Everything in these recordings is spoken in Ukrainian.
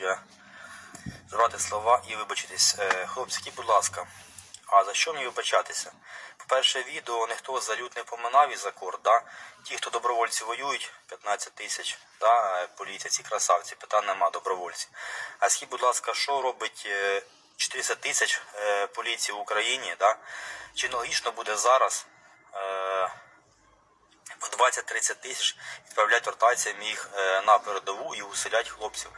я збирати слова і вибачитись. Е, Хлопці, будь ласка, а за що мені вибачатися? По-перше, відео ніхто за лют не поминав із акорд, да? Ті, хто добровольці воюють, 15 тисяч, да? е, поліція, ці красавці, питань нема добровольці. А скажіть, будь ласка, що робить е, 400 тисяч е, поліції в Україні, да? Чи логічно буде зараз по 20-30 тисяч відправлять ротаціями їх на передову і усилять хлопців.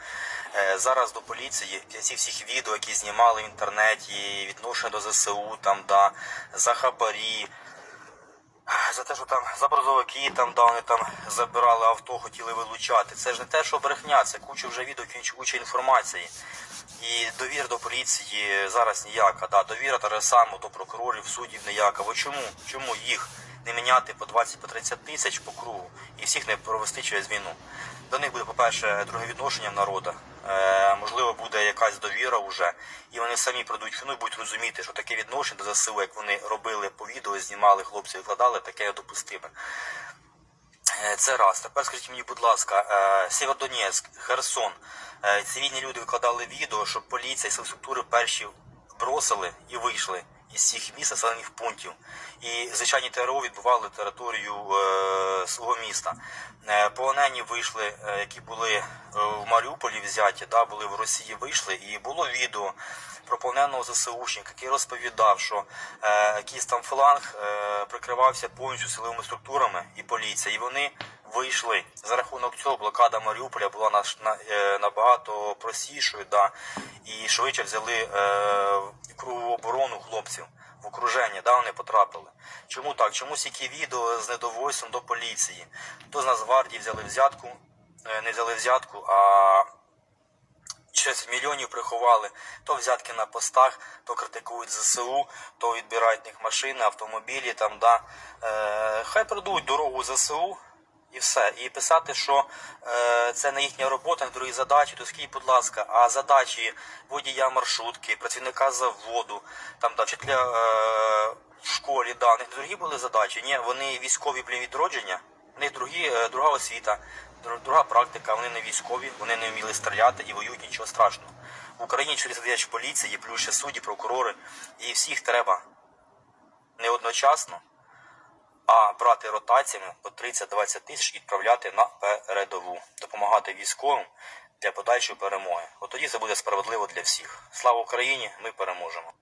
Е, Зараз до поліції цих всіх відео, які знімали в інтернеті, відношення до ЗСУ, там, да, за хабарі, за те, що там за брозовики, там, да, вони там забирали авто, хотіли вилучати. Це ж не те, що брехня, це куча вже відео, куча- інформації. І довіра до поліції зараз ніяка. Да, довіра так само до прокурорів, суддів ніяка. Бо чому? Чому їх не міняти по 20-30 тисяч по кругу і всіх не провести через війну? До них буде, по-перше, друге відношення. Е, можливо, буде якась довіра вже, і вони самі пройдуть війну і будуть розуміти, що таке відношення до ЗСУ, як вони робили по відео, знімали хлопці, викладали, таке недопустиме. Е, Це раз. Тепер скажіть мені, будь ласка, е, Сєвєродонецьк, Херсон. Е, Цивільні люди викладали відео, що поліція і структури перші бросили і вийшли із цих міст населених пунктів. І звичайні ТРО відбували територію е, міста. Е, полонені вийшли, е, які були е, в Маріуполі взяті, да, були в Росії, вийшли, і було відео про полоненого ЗСУшника, який розповідав, що якийсь там фланг прикривався повністю силовими структурами і поліція, і вони вийшли. За рахунок цього блокада Маріуполя була на, е, набагато простішою, да, і швидше взяли е, кругову оборону хлопців. В окруження, да, вони потрапили. Чому так? Чому стільки відео з недовольством до поліції? То з Нацгвардії взяли взятку, е, не взяли взятку, а 6 мільйонів приховали, то взятки на постах, то критикують ЗСУ, то відбирають них машини, автомобілі. Там, да. е, хай продують дорогу ЗСУ і все. І писати, що е, це не їхня робота, не другі задачі, то скажіть, будь ласка, а задачі водія маршрутки, працівника заводу, там, да, вчителя е, в школі, да, у них другі були задачі. Ні, вони військові блін, відродження. У них другі, е, друга освіта, друга практика, вони не військові, вони не вміли стріляти і воюють нічого страшного. В Україні через тисяч поліції, плюс ще судді, прокурори, і всіх треба не одночасно, а брати ротаціями по 30-20 тисяч і відправляти на передову, допомагати військовим для подальшої перемоги. От тоді це буде справедливо для всіх. Слава Україні! Ми переможемо.